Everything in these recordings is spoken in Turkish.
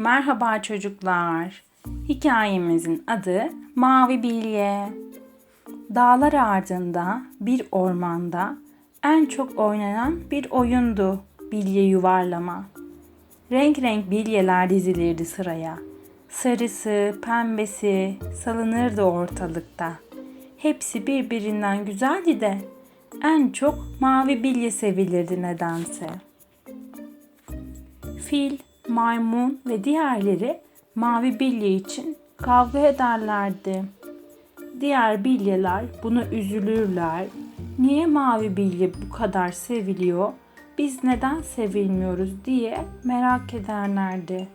Merhaba çocuklar. Hikayemizin adı Mavi Bilye. Dağlar ardında bir ormanda en çok oynanan bir oyundu bilye yuvarlama. Renk renk bilyeler dizilirdi sıraya. Sarısı, pembesi salınırdı ortalıkta. Hepsi birbirinden güzeldi de en çok mavi bilye sevilirdi nedense. Fil, maymun ve diğerleri mavi bilye için kavga ederlerdi. Diğer bilyeler buna üzülürler. Niye mavi bilye bu kadar seviliyor? Biz neden sevilmiyoruz diye merak ederlerdi.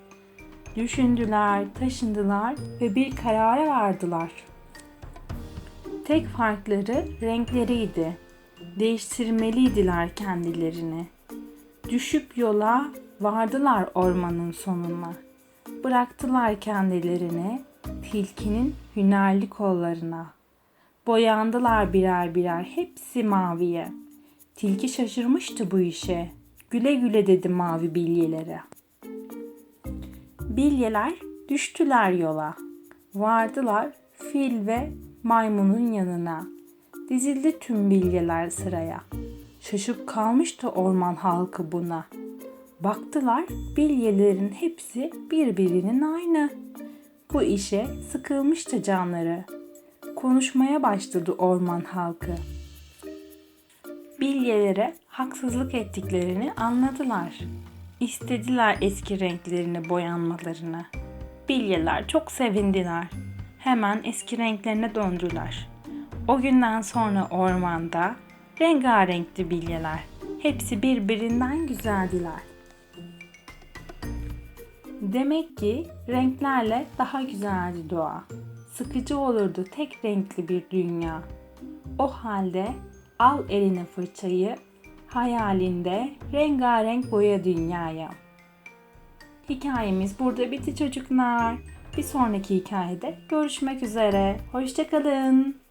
Düşündüler, taşındılar ve bir karara vardılar. Tek farkları renkleriydi. Değiştirmeliydiler kendilerini. Düşüp yola vardılar ormanın sonuna. Bıraktılar kendilerini tilkinin hünerli kollarına. Boyandılar birer birer hepsi maviye. Tilki şaşırmıştı bu işe. Güle güle dedi mavi bilyelere. Bilyeler düştüler yola. Vardılar fil ve maymunun yanına. Dizildi tüm bilyeler sıraya. Şaşıp kalmıştı orman halkı buna. Baktılar bilyelerin hepsi birbirinin aynı. Bu işe sıkılmıştı canları. Konuşmaya başladı orman halkı. Bilyelere haksızlık ettiklerini anladılar. İstediler eski renklerini boyanmalarını. Bilyeler çok sevindiler. Hemen eski renklerine döndüler. O günden sonra ormanda rengarenkti bilyeler. Hepsi birbirinden güzeldiler. Demek ki renklerle daha güzeldi doğa. Sıkıcı olurdu tek renkli bir dünya. O halde al eline fırçayı, hayalinde rengarenk boya dünyaya. Hikayemiz burada bitti çocuklar. Bir sonraki hikayede görüşmek üzere. Hoşçakalın.